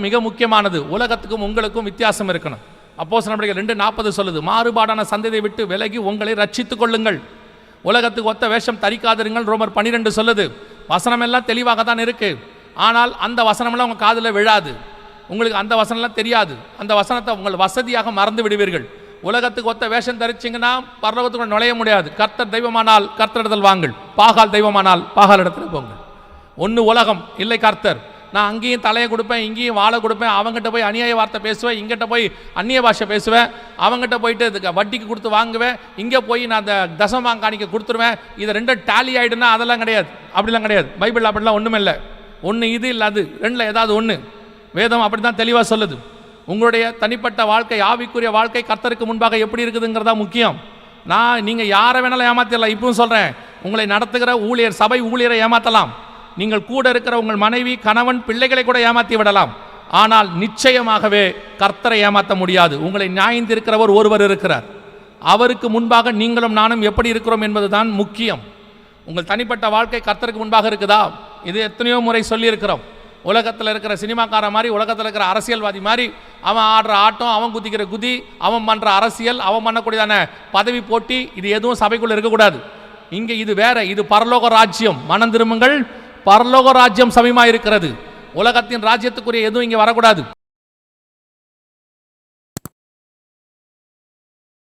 மிக முக்கியமானது. உலகத்துக்கும் உங்களுக்கும் வித்தியாசம் இருக்கணும். அப்போ நடவடிக்கை ரெண்டு நாற்பது சொல்லுது மாறுபாடான சந்ததியை விட்டு விலகி உங்களை ரட்சித்துக் கொள்ளுங்கள். உலகத்துக்கு ஒத்த வேஷம் தரிக்காதிருங்கள் ரோமர் பன்னிரெண்டு சொல்லுது. வசனம் எல்லாம் தெளிவாக தான் இருக்கு. ஆனால் அந்த வசனமெல்லாம் உங்கள் காதில் விழாது. உங்களுக்கு அந்த வசனம்லாம் தெரியாது. அந்த வசனத்தை உங்கள் வசதியாக மறந்து விடுவீர்கள். உலகத்துக்கு ஒத்த வேஷம் தரிச்சிங்கன்னா பரலோகத்துக்குள்ள நுழைய முடியாது. கர்த்தர் தெய்வமானால் கர்த்தரிடத்தில் வாங்கள். பாகால் தெய்வமானால் பாகால் இடத்துல போங்கள். ஒன்று உலகம் இல்லை கர்த்தர். நான் அங்கேயும் தலையை கொடுப்பேன் இங்கேயும் வாழை கொடுப்பேன் அவங்ககிட்ட போய் அநியாய வார்த்தை பேசுவேன் இங்கிட்ட போய் அந்நிய பாஷை பேசுவேன் அவங்ககிட்ட போயிட்டு வட்டிக்கு கொடுத்து வாங்குவேன் இங்கே போய் நான் அந்த தசமாங்க காணிக்க கொடுத்துருவேன் இது ரெண்டும் டேலி ஆகிடுனா அதெல்லாம் கிடையாது. அப்படிலாம் கிடையாது. பைபிள் அப்படிலாம் ஒன்றும் இல்லை. ஒன்று இது இல்லை அது ரெண்டில் ஏதாவது ஒன்று வேதம் அப்படி தான் தெளிவாக சொல்லுது. உங்களுடைய தனிப்பட்ட வாழ்க்கை ஆவிக்குரிய வாழ்க்கை கர்த்தருக்கு முன்பாக எப்படி இருக்குதுங்கிறதா முக்கியம். நான் நீங்கள் யாரை வேணாலும் ஏமாத்திடலாம். இப்பவும் சொல்கிறேன் உங்களை நடத்துகிற ஊழியர் சபை ஊழியரை ஏமாற்றலாம் நீங்கள் கூட இருக்கிற உங்கள் மனைவி கணவன் பிள்ளைகளை கூட ஏமாற்றி விடலாம். ஆனால் நிச்சயமாகவே கர்த்தரை ஏமாற்ற முடியாது. உங்களை நியாயந்திருக்கிறவர் ஒருவர் இருக்கிறார். அவருக்கு முன்பாக நீங்களும் நானும் எப்படி இருக்கிறோம் என்பதுதான் முக்கியம். உங்கள் தனிப்பட்ட வாழ்க்கை கர்த்தருக்கு முன்பாக இருக்குதா? இது எத்தனையோ முறை சொல்லியிருக்கிறோம். உலகத்தில் இருக்கிற சினிமாக்கார மாதிரி உலகத்தில் இருக்கிற அரசியல்வாதி மாதிரி அவன் ஆடுற ஆட்டம் அவன் குதிக்கிற குதி அவன் பண்ணுற அரசியல் அவன் பண்ணக்கூடியதான பதவி போட்டி இது எதுவும் சபைக்குள்ளே இருக்கக்கூடாது. இங்கே இது வேற இது பரலோக ராஜ்யம். மனம் திரும்புங்கள். பரலோக ராஜ்யம் சமயமாக இருக்கிறது உலகத்தின் ராஜ்யத்துக்குரிய எதுவும் இங்கே வரக்கூடாது.